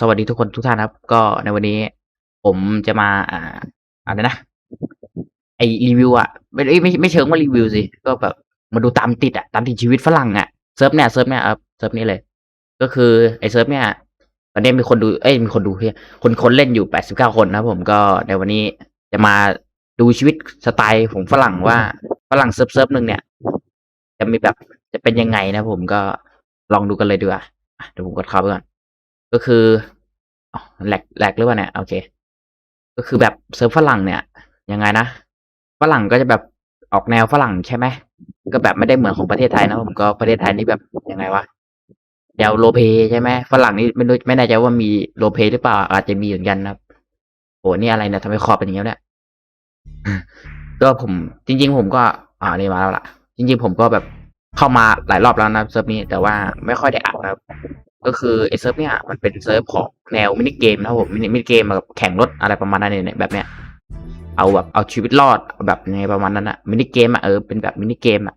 สวัสดีทุกคนทุกท่านครับ ก็ในวันนี้ผมจะมาอ่าอะไรนะไอรีวิวอะไม่ไม่ไม่เชิงว่ารีวิวสิ ก็แบบมาดูตามติดอะตามติดชีวิตฝรั่งอะเซิร์ฟเนี่ยเซิร์ฟเนี่ยครับเซิร์ฟนี้เลย ก็คือไอเซิร์ฟเนี่ยตอนนี้มีคนดูเอ้ยมีคนดูเพียคนคนเล่นอยู่แปดสิบเก้าคนนะผมก็ในวันนี้จะมาดูชีวิตสไตล์ของฝรั่งว่าฝรั่งเซิร์ฟเซิร์ฟหนึ่งเนี่ย จะมีแบบจะเป็นยังไงนะผมก็ลองดูกันเลยดีกว่าเดี๋ยวผมกดเข้าไปก่อน ก็คือแหลกแหลกหรือเปล่าเนี่ยโอเค ก็คือแบบเซิร์ฟฝรั่งเนี่ยยังไงนะฝรั่งก็จะแบบออกแนวฝรั่งใช่ไหมก็แบบไม่ได้เหมือนของประเทศไทยนะผมก็ประเทศไทยนี่แบบยังไงวะแนวโรลเพยใช่ไหมฝรั่งนี่ไม่รู้ไม่แน่ใจว่ามีโรลเพยหรือเปล่าอาจจะมีเหมือนกันนะครับโหนี่อะไรเนี่ยทำไมคอเป็นอย่างนี้วเนี่ยก็ผมจริง ๆ ผมก็อ่านี่มาแล้วล่ะ จริง ๆ ผมก็แบบเข้ามาหลายรอบแล้วนะเซิร์ฟนี้แต่ว่าไม่ค่อยได้อัดนะครับ ก็คือไอเซิร์ฟเนี่ยมันเป็นเซิร์ฟของแนวมินิเกมนะครับผมมินิมินิเกมแบบแข่งรถอะไรประมาณนั้นเนี่ยแบบเนี้ยเอาแบบเอาชีวิตรอดแบบในประมาณนั้นอะมินิเกมอะเออเป็นแบบมินิเกมอะ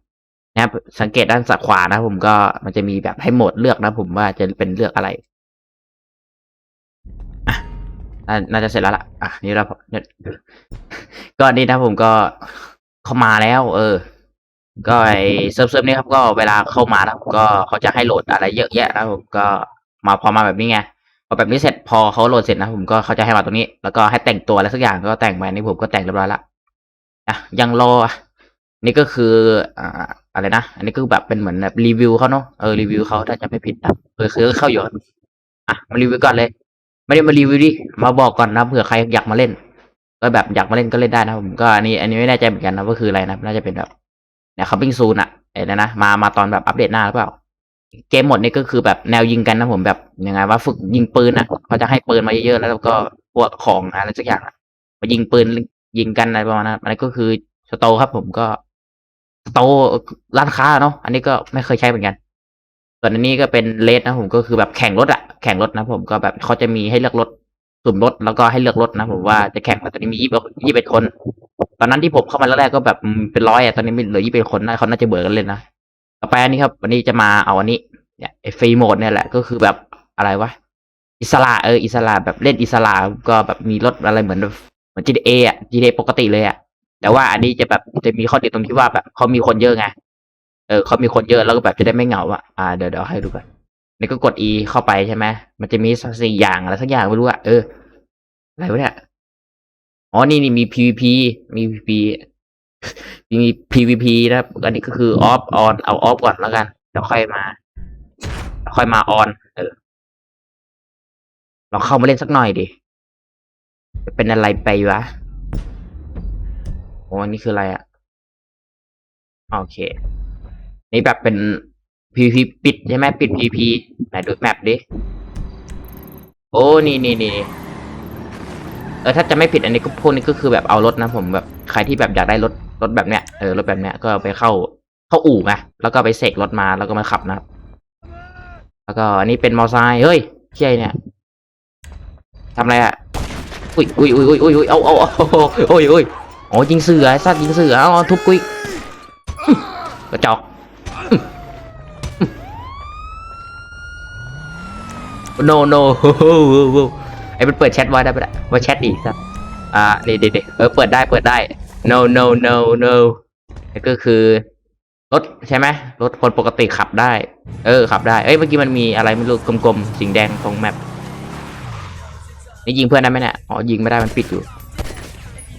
นะครับสังเกตด้านซ้ายขวานะผมก็มันจะมีแบบให้โหมดเลือกนะผมว่าจะเป็นเลือกอะไรอะน่าน่าจะเสร็จแล้วล่ะอะนี่เราเนี่ยก็นี่นะผมก็เข้ามาแล้ว เออ ก็ไอเซิร์ฟเซิร์ฟนี้ครับก็เวลาเข้ามาแล้วก็เขาจะให้โหลดอะไรเยอะแยะนะผมก็มาพอมาแบบนี้ไงพอแบบนี้เสร็จพอเขาโหลดเสร็จนะผมก็เขาจะให้มาตรงนี้ แล้วก็ให้แต่งตัวอะไรสักอย่างก็แต่งมาอันนี้ผมก็แต่งเรียบร้อยละอะยังรออะนี่ก็คืออ่าอะไรนะอันนี้ก็แบบเป็นเหมือนแบบรีวิวเขาเนาะเออรีวิวเขาถ้าจะไม่ผิดนะเออคือเข้าอยู่อะมารีวิวก่อนเลย ไม่ได้มารีวิวดิมาบอกก่อนนะเผื่อใครอยากมาเล่น ก็แบบอยากมาเล่นก็เล่นได้นะผมก็อันนี้ อันนี้ไม่แน่ใจเหมือนกันนะว่าคืออะไรนะน่าจะเป็นแบบ นี่ยคัพปิ้งซูนอะไอ้นะนะมามาตอนแบบอัปเดตหน้าหรือเปล่า เกมหมดนี่ก็คือแบบแนวยิงกันนะผมแบบยังไงว่าฝึกยิงปืนอะเขาจะให้ปืนมาเยอะๆแล้วก็พวกของอะไรสักอย่างมายิงปืนยิงกันอะไรประมาณนั้นอันนี้ก็คือสโตครับผมก็สโตร้านค้าเนาะอันนี้ก็ไม่เคยใช้เหมือนกัน ส่วนอันนี้ก็เป็นเลสนะผมก็คือแบบแข่งรถอะแข่งรถนะผมก็แบบเขาจะมีให้เลือกรถ สุ่มรถแล้วก็ให้เลือกรถนะผมว่าจะแข่งแต่ตอนนี้มียี่สิบเอ็ดคน ตอนนั้นที่ผมเข้ามาแรกๆก็แบบเป็นร้อยอะตอนนี้ม่เหลือยี่สิบคนนะเขาน่าจะเบื่อกันเล่นนะต่อไปอันนี้ครับ วันนี้จะมาเอาอันนี้เนี่ยไอ้ฟรีโหมดเนี่ยแหละก็คือแบบอะไรวะอิสระเอออิสระแบบเล่นอิสระก็แบบมีรถอะไรเหมือนเหมือน GTA อะ GTA ปกติเลยอะแต่ว่าอันนี้จะแบบจะมีข้อดีตรงที่ว่าแบบเขามีคนเยอะไงเออเขามีคนเยอะแล้วก็แบบจะได้ไม่เหงาอะอ่าเดี๋ยวเดี๋ยวให้ดูกัน นี่ก็กด E เข้าไปใช่ไหมมันจะมีสักสี่อย่างอะไรสักอย่างไม่รู้อะเอออะไรวะเนี่ยอ๋อนี่นี่มี PVP มี PVP มี PVP นะครับอันนี้ก็คือ off on เอา off ก่อนแล้วกันเดี๋ยวค่อยมาเดี๋ยวค่อยมา on เออลองเข้ามาเล่นสักหน่อยดิจะเป็นอะไรไปวะโอ้อันนี่คืออะไรอะโอเค นี่แบบเป็น PVP ปิดใช่ไหมปิด PVP ไหนดูแมปดิ โอ้ นี่นี่นี่เออถ้าจะไม่ผิดอันนี้ก็พวกนี้ก็คือแบบเอารถนะผมแบบใครที่แบบอยากได้รถรถแบบเนี้ยเออรถแบบเนี้ยก็ไปเข้าเข้าอู่ไงแล้วก็ไปเสกรถมาแล้วก็มาขับนะครับ แล้วก็อันนี้เป็นมอไซค์เฮ้ยเชี่ยเนี่ยทำอะไรอะอุ้ยอุ้ยอุ้ยอุ้ยอุ้ยอุ้ยเอาเอาเอาโอ้ยโอ้ยโอ้ยิงเสือไอ้สัตว์ยิงเสือเอาทุบกุยอื้อกระจอก โนโนโหไอ้มันเปิดแชทไว้ได้ปะเนี่ยว่าแชทดีสักอ่าเดี๋ยวเดี๋ยวเออเปิดได้เปิดได้ no no no no นี่ก็คือรถใช่ไหมรถคนปกติขับได้ เออขับได้เอ้ยเมื่อกี้มันมีอะไรไม่รู้กลมๆสีแดงตรงแมปนี่ยิงเพื่อนได้ไหมเนี่ยอ๋อยิงไม่ได้มันปิดอยู่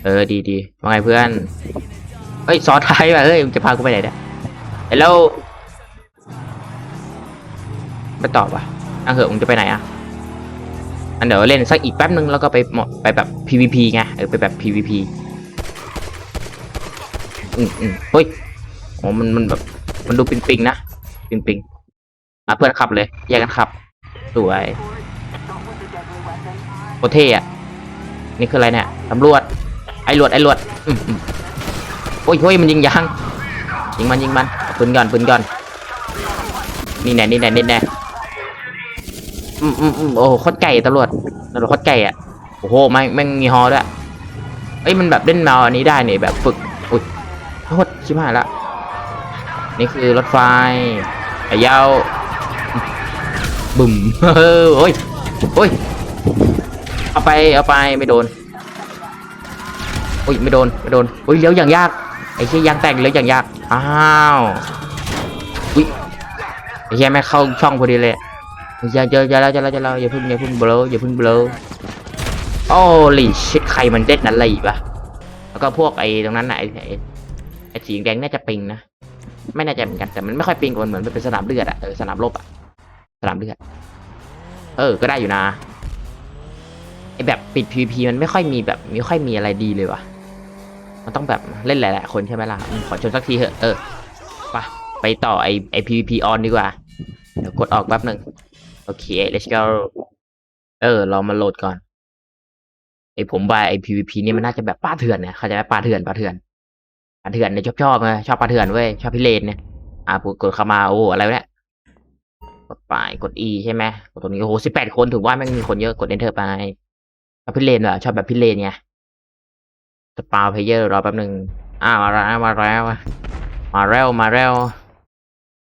เออดีดีว่าไงเพื่อนเฮ้ยซอท้ายว่ะเฮ้ยจะพากูไปไหนเนี่ยเฮ้ยแล้วไม่ตอบว่ะ นั่งเหอะมึงจะไปไหนอะอันเดี๋ยวเล่นสักอีกแป๊บนึงแล้วก็ไปไปแบบ PVP ไงเออไปแบบ PVP อืมอืมเฮ้ยโอ้มันมันแบบมันดูปิงปิงนะปิงปิงๆอะเพื่อนขับเลยแยกกันขับ สวยโคเท่อะนี่คืออะไรเนี่ยตำรวจ ไอ้หลวดไอ้หลวดอืมอืมโอ้ยเฮ้ยมันยิงยางยิงมันยิงมันปืนก่อนปืนก่อนนี่แน่นี่แน่นี่แน่ อืมอืมอืมโอ้โหโคตรไก่ตำรวจตำรวจโคตรไก่อะโอ้โหแม่งแม่งมีฮอด้วยเอ้ยมันแบบเล่นมาอันนี้ได้เนี่ยแบบฝึกอุ้ยโทษชิบหายละนี่คือรถไฟไอ้ยาวบึ่มเฮ้ยโอ้ยโอ้ยเอาไปเอาไปไม่โดนโอ้ยไม่โดนไม่โดนโอ้ยเลี้ยวอย่างยากไอ้เชี่ยยางแตกเลี้ยวอย่างยากอ้าวอุ้ยไอ้เชี่ยไม่เข้าช่องพอดีเลย อย่าอย่าอย่าแล้วอย่าแล้วอย่าแล้วอย่าเพึ่งอย่าเพึ่งเบลออย่าเพึ่งเบลอโอ้ลิชิตใครมันเด็ดนั่นอะไรปะแล้วก็พวกไอ้ตรงนั้นไอ้ไอ้ไอ้สีแดงน่าจะปิงนะไม่แน่ใจเหมือนกันแต่มันไม่ค่อยปิงกว่าเหมือนเป็นสนามเลือดอะเออสนามรบอะสนามเลือดเออ ก็ได้อยู่นะไอแบบปิด PVP มันไม่ค่อยมีแบบไม่ค่อยมีอะไรดีเลยว่ะ มันต้องแบบเล่นหลายๆคนใช่ไหมล่ะขอชนสักทีเถอะเออไปไปต่อไอไอ PVP on ดีกว่า เดี๋ยวกดออกแป๊บหนึ่ง อเค let's go เออ เรามาโหลดก่อนไอผมว่าไอ PVP นี่มันน่าจะแบบปลาเถื่อนเนี่ยเขาใจไหมปลาเถื่อนปลาเถื่อนปลาเถื่อนเนี่ยชอบชอบไงชอบปลาเถื่อนเว้ยชอบพิเรนเนี่ยอะกดกดเข้ามาโอ้อะไรวะเนี่ยกดไปกด E ใช่ไหมกดตรงนี้โอ้โหสิบแปดคนถือว่าแม่งมีคนเยอะกด Enter ไปชอบพิเรนเหรอชอบแบบพิเรนไงสปาเพเยอร์รอแป๊บหนึ่งอ้าวมาแล้วมาแล้วมาแล้วมาแล้ว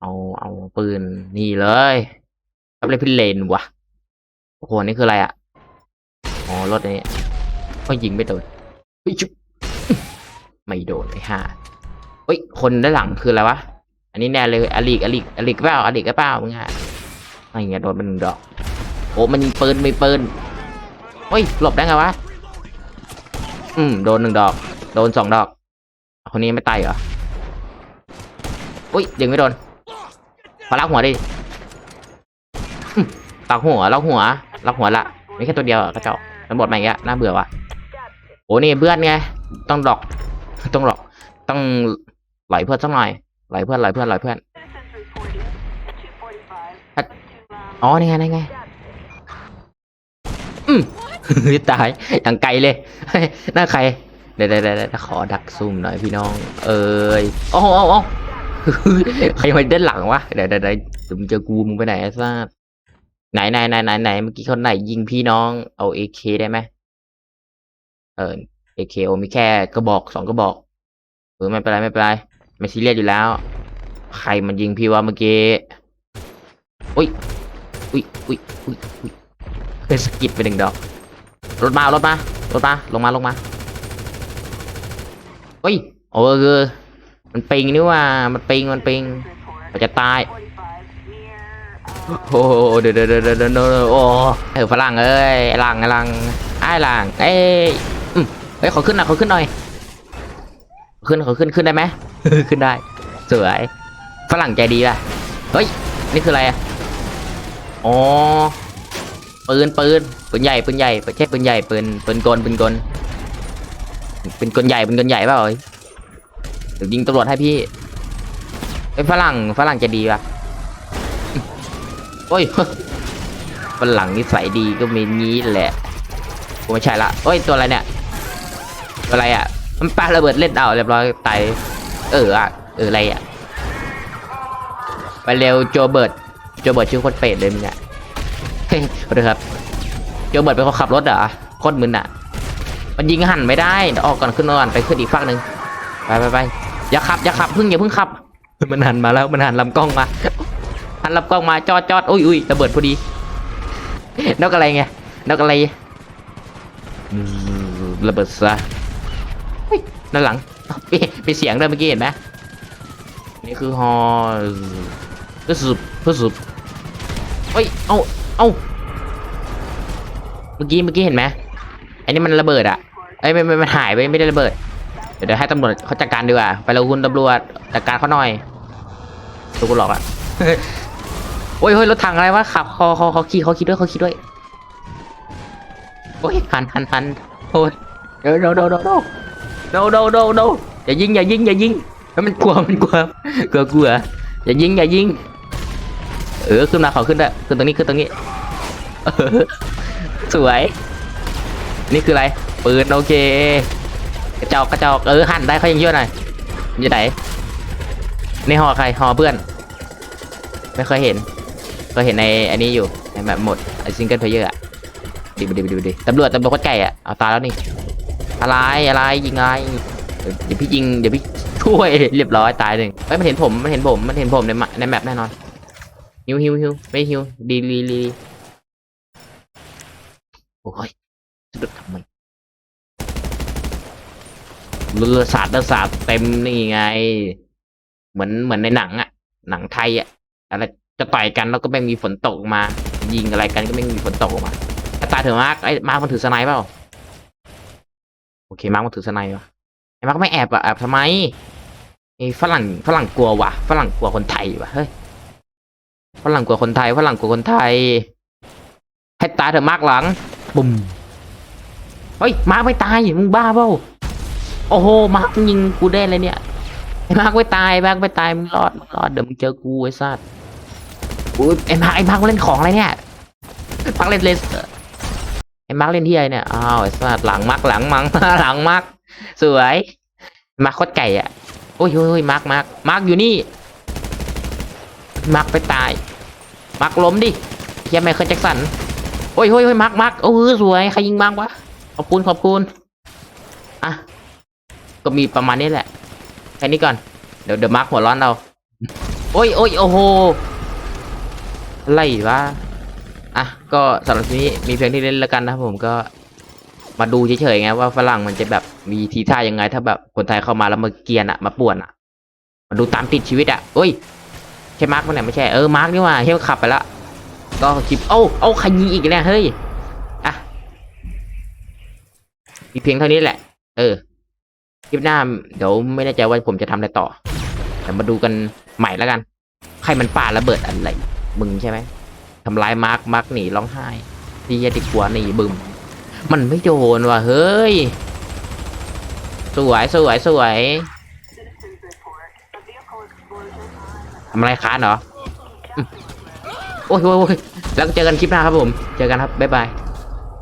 เอาเอาปืนนี่เลย เล่นพิเรนวะโอ้โหนี่คืออะไรอะอ๋อรถนี้ก็ยิงไม่โดนเฮ้ยจุ๊บไม่โดนไอ้ห่าเฮ้ยคนด้านหลังคืออะไรวะอันนี้แน่เลยอลิกอลิกอลิกเปล่าอลิกก็เปล่ามึงอะไอ้เงี้ยโดนมันหนึ่งดอกโอ้มันยิงปืนมีปืนเฮ้ยหลบได้ไงวะอืมโดนหนึ่งดอก โดนสองดอก คนนี้ไม่ตายเหรออุ้ยยิงไม่โดนขอลักหัวดิ มตักหัวลักหัวลักหัวละไมีแค่ตัวเดียวกระเจอกมันบดมาอย่างเงี้ยน่าเบื่อว่ะโอ้นี่เพื่อนไงต้องดอก ต้องดอก ต้องไหลเพื่อนสักหน่อยไหลเพื่อนไหลเพื่อนไหลเพื่อนอ๋อนี่ไงนี่ไงอืมตายอย่างไกลเลยหน้าใครเดี๋ยวเดี๋ยวขอดักซุ่มหน่อยพี่น้อง เอ้ยโอ้โหโอ้โหใครมาเด้านหลังวะเดี๋ยวเดี๋ยวเดี๋ยวมึงเจอกูมึงไปไหนไอ้ซ่า ไหนไหนไหนไหนไหนเมื่อกี้คนไหนยิงพี่น้องเอาเอเคได้ไหมเออเอเคโอมีแค่กระบอกสองกระบอกเออไม่เป็นไรไม่เป็นไรไม่ซีเรียสอยู่แล้ว ใครมันยิงพี่วะเมื่อกี้อุ้ยอุ้ยอุ้ยอุ้ยอุ้ยเฮ้ยสกิดไปหนึ่งดอกรถมารถมารถมาลงมาลงมาเฮ้ยโอ้เออมันปิงนี่ว่ามันปิงมันปิงมันจะตาย โอ้โหเดี๋ยวเดี๋ยวเดี๋ยวเดี๋ยวเดี๋ยวโอ้เออฝรั่งเอ้ยไอ้หลังไอ้หลังไอ้หลังเอ้ยอืมเฮ้ยขอขึ้นหน่อยขอขึ้นหน่อย ขึ้นขอขึ้นขึ้นได้ไหมขึ้นได้สวยฝรั่งใจดีป่ะเฮ้ยนี่คืออะไรอะอ๋อปืนปืนปืนใหญ่ปืนใหญ่ไม่ใช่ปืนใหญ่ปืนปืนกลปืนกลปืนกลใหญ่ปืนกลใหญ่เปล่าเอ้ยเดี๋ยวยิงตำรวจให้พี่เป็นฝรั่งฝรั่งจะดีป่ะโอ้ยฝรั่งนิสัยดีก็มีงี้แหละกูไม่ใช่ละโอ้ยตัวอะไรเนี่ยตัวอะไรอะ มันปาระเบิดเล่นเอาเรียบร้อยตายเอออะเอออะไรอะไปเร็วโจเบิร์ดโจเบิร์ดชื่อคนเป็ดเลยมึงอะเฮ้ยขอโทษครับโจเบิร์ดเป็นคนขับรถเหรอโคตรมึนอะ มันยิงหันไม่ได้ออกก่อนขึ้นก่อนไปขึ้นอีกฝั่งหนึ่งไปไปไปอย่าขับอย่าขับเพิ่งอย่าเพิ่งขับ มันหันมาแล้วมันหันลำกล้องมา หันลำกล้องมาจอดจอดอุ้ยอุ้ยระเบิดพอดีนกอะไรไงนกอะไรระเบิดซะด้านหลังเอ้ามีมีเสียงได้เมื่อกี้เห็นไหมนี่คือฮอเพื่อสุบเพื่อสุบเฮ้ยเอาเอาเมื่อกี้เมื่อกี้เห็นไหมอันนี้มันระเบิดอะเอ้ยไม่ไม่มันหายไปไม่ได้ระเบิดเดี๋ยวให้ตำรวจเขาจัดการดีกว่าไปแล้วคุณตำรวจจัดการเขาหน่อยตัวกูหลอกอะ โอ้ยเฮ้ยรถถังอะไรวะขับคอคอเขาขี่เขาขี่ด้วยเขาขี่ด้วยโอ้ยหันหันหันโอ้ยเดี๋ยวเดี๋ยวเดี๋ยวเดี๋ยวเดี๋ยวเดี๋ยวเดี๋ยวอย่ายิงอย่ายิงอย่ายิงแล้วมันกลัวมันกลัวกลัวกลัวอย่ายิงอย่ายิงเออขึ้นมาเขาขึ้นได้ขึ้นตรงนี้ขึ้นตรงนี้สวย นี่คืออะไรปืนโอเคกระจอกกระจอกเออหันได้เขายังเยอะหน่อยอยู่ไหนในหอใครหอเพื่อน ไม่เคยเห็น เคยเห็นในอันนี้อยู่ในแบบหมดไอซิงเกิลเพลเยอร์อะดีดีดีดีตำรวจตำรวจโคตรไก่อะเอาตายแล้วนี่อะไรอะไรยิงไงเดี๋ยวพี่ยิงเดี๋ยวพี่ช่วยเรียบร้อยตายหนึ่งเฮ้ยมันเห็นผมมันเห็นผมมันเห็นผมในในแมปแน่นอนฮิวฮิวฮิวไม่ฮิวดีดีดีโอ้ยสะดุดทำไมเรือสาดเรือสาดเต็มนี่ไง เหมือนเหมือนในหนังอะหนังไทยอะอะไร จะต่อยกันแล้วก็ไม่มีฝนตกมา ยิงอะไรกันก็ไม่มีฝนตกออกมาแต่ตาเถอะมาร์กไอ้มาร์กมันถือสไนเปล่าโอเคมาร์กมันถือสไนวะไอ้มาร์กไม่แอบอะแอบทำไมไอ้ฝรั่งฝรั่งกลัววะฝรั่งกลัวคนไทยวะเฮ้ยฝรั่งกลัวคนไทยฝรั่งกลัวคนไทยให้ตายเถอะมาร์กหลังบุ้มเฮ้ยมาร์กไม่ตายมึงบ้าเปล่าโอ้โหมาร์กยิงกูได้เลยเนี่ยไอ้มาร์กไม่ตายมาร์กไม่ตายมึงรอดมึงรอดเดี๋ยวมึงเจอกูไอ้สัส อุ้ยไอ้มาร์ไอ้มาร์เล่นของอะไรเนี่ยมาร์เล่นเลสไอ้มาร์เล่นที่อะไรเนี่ยอ้าวไอ้สัสหลังมาร์กหลังมังหลังมาร์กสวยมาร์กโคตรไก่อะโอ้ยโอ้ยมาร์กมาร์กมาร์กอยู่นี่มาร์กไปตายมาร์กล้มดิเฮียไมเคิลแจ็คสันโอ้ยโอ้ยโอ้ยมาร์กมาร์กโอ้ยสวยใครยิงมาร์กวะขอบคุณขอบคุณอะก็มีประมาณนี้แหละแค่นี้ก่อนเดี๋ยวเดี๋ยวมาร์คหัวร้อนเราโอ้ยโอ้ยโอ้โห ไรวะอะก็สำหรับทีนี้มีเพียงที่เล่นแล้วกันนะครับผมก็มาดูเฉยๆไงว่าฝรั่งมันจะแบบมีทีท่ายังไง ถ้าแบบคนไทยเข้ามาแล้วมาเกียนอะมาป่วนอะมาดูตามติดชีวิตอะเอ้ยใช่มาร์คมั้ยเนี่ยไม่ใช่เออมาร์คนี่ว่าเฮ้ยขับไปละก็คลิปเอ้าเอ้าใครยิงอีกเนี่ยเฮ้ยอะมีเพียงเท่านี้แหละ เออคลิปหน้าเดี๋ยวไม่แน่ใจว่าผมจะทำอะไรต่อเดี๋ยวมาดูกันใหม่แล้วกัน ใครมันป่าระเบิดอะไร มึงใช่ไหมทำลายมาร์กมาร์กหนีร้องไห้ดียติดกลัวหนีบึมมันไม่โดนว่ะเฮ้ย สวยสวยสวยทำอะไรค้านเหรออืมโอ้ยโอ้ยโอ้ยแล้วเจอกันคลิปหน้าครับผม เจอกันครับ บ๊ายบาย